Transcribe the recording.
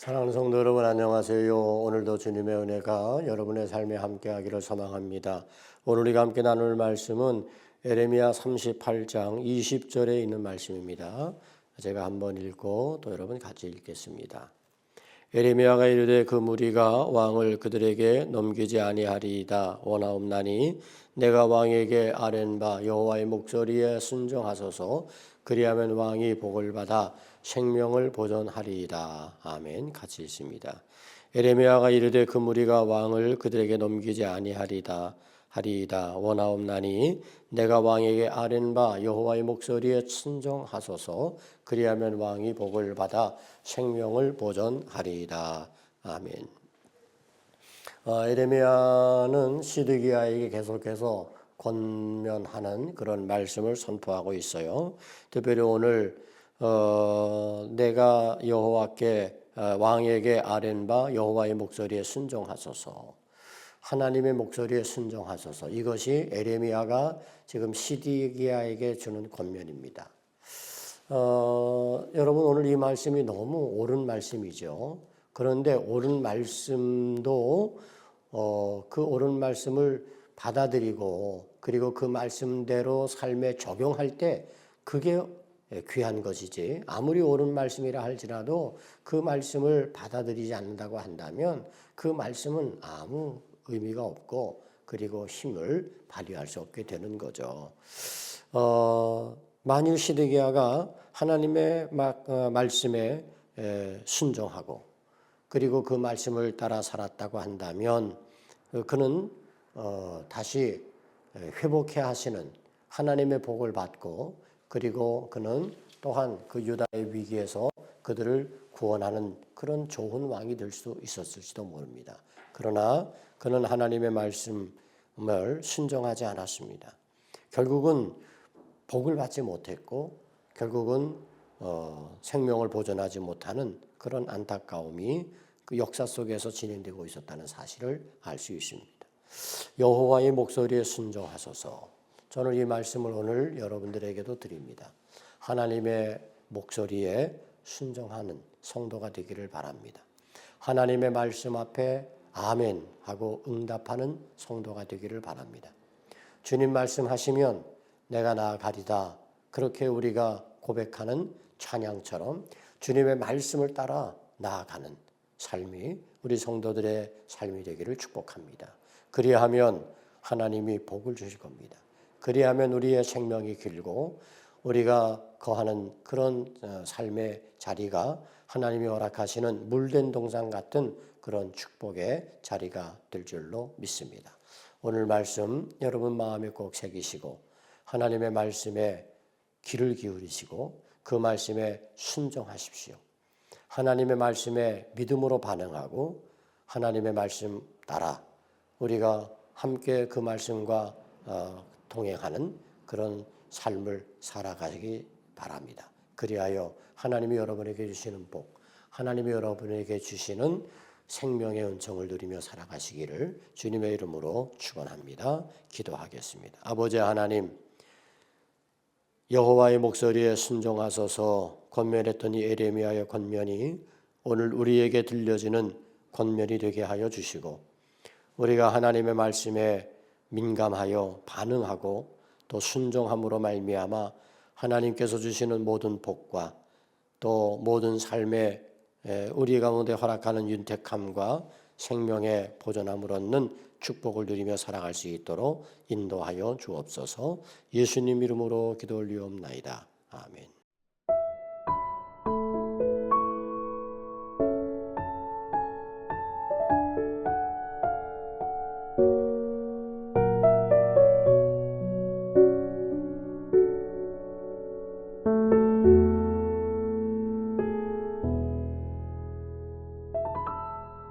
사랑하는 성도 여러분 안녕하세요. 오늘도 주님의 은혜가 여러분의 삶에 함께하기를 소망합니다. 오늘 우리가 함께 나눌 말씀은 에레미야 38장 20절에 있는 말씀입니다. 제가 한번 읽고 또 여러분 같이 읽겠습니다. 에레미야가 이르되 그 무리가 왕을 그들에게 넘기지 아니하리이다. 원하옵나니 내가 왕에게 아랜 바 여호와의 목소리에 순종하소서. 그리하면 왕이 복을 받아 생명을 보존하리이다. 아멘. 같이 읽습니다. 에레미야가 이르되 그 무리가 왕을 그들에게 넘기지 아니하리다 하리이다 원하옵나니 내가 왕에게 아랜 바 여호와의 목소리에 순종하소서 그리하면 왕이 복을 받아 생명을 보존하리이다 아멘. 어, 에레미야는 시드기야에게 계속해서 권면하는 그런 말씀을 선포하고 있어요. 특별히 오늘 어, 내가 여호와께 어, 왕에게 아랜 바 여호와의 목소리에 순종하소서. 하나님의 목소리에 순종하소서. 이것이 에레미야가 지금 시디기야에게 주는 권면입니다. 어, 여러분 오늘 이 말씀이 너무 옳은 말씀이죠. 그런데 옳은 말씀도 어, 그 옳은 말씀을 받아들이고 그리고 그 말씀대로 삶에 적용할 때 그게 귀한 것이지 아무리 옳은 말씀이라 할지라도 그 말씀을 받아들이지 않는다고 한다면 그 말씀은 아무 의미가 없고 그리고 힘을 발휘할 수 없게 되는 거죠. 어, 만일 시드기야가 하나님의 막, 어, 말씀에 에, 순종하고 그리고 그 말씀을 따라 살았다고 한다면 어, 그는 어, 다시 회복해 하시는 하나님의 복을 받고 그리고 그는 또한 그 유다의 위기에서 그들을 구원하는 그런 좋은 왕이 될 수 있었을지도 모릅니다. 그러나 그는 하나님의 말씀을 순종하지 않았습니다. 결국은 복을 받지 못했고 결국은 어, 생명을 보존하지 못하는 그런 안타까움이 그 역사 속에서 진행되고 있었다는 사실을 알 수 있습니다. 여호와의 목소리에 순종하소서. 저는 이 말씀을 오늘 여러분들에게도 드립니다. 하나님의 목소리에 순종하는 성도가 되기를 바랍니다. 하나님의 말씀 앞에 아멘 하고 응답하는 성도가 되기를 바랍니다. 주님 말씀하시면 내가 나아가리다. 그렇게 우리가 고백하는 찬양처럼 주님의 말씀을 따라 나아가는 삶이 우리 성도들의 삶이 되기를 축복합니다. 그리하면 하나님이 복을 주실 겁니다. 그리하면 우리의 생명이 길고 우리가 거하는 그런 어, 삶의 자리가 하나님이 허락하시는 물된 동상 같은 그런 축복의 자리가 될 줄로 믿습니다. 오늘 말씀 여러분 마음에 꼭 새기시고 하나님의 말씀에 귀를 기울이시고 그 말씀에 순종하십시오. 하나님의 말씀에 믿음으로 반응하고 하나님의 말씀 따라 우리가 함께 그 말씀과 어, 동행하는 그런 삶을 살아가기 바랍니다. 그리하여 하나님이 여러분에게 주시는 복, 하나님이 여러분에게 주시는 생명의 은총을 누리며 살아가시기를 주님의 이름으로 축원합니다. 기도하겠습니다. 아버지 하나님 여호와의 목소리에 순종하소서 권면했던 이 에레미야의 권면이 오늘 우리에게 들려지는 권면이 되게 하여 주시고 우리가 하나님의 말씀에 민감하여 반응하고 또 순종함으로 말미암아 하나님께서 주시는 모든 복과 또 모든 삶의 우리 가운데 허락하는 윤택함과 생명의 보존함을 얻는 축복을 누리며 살아갈 수 있도록 인도하여 주옵소서. 예수님 이름으로 기도 올리옵나이다. 아멘.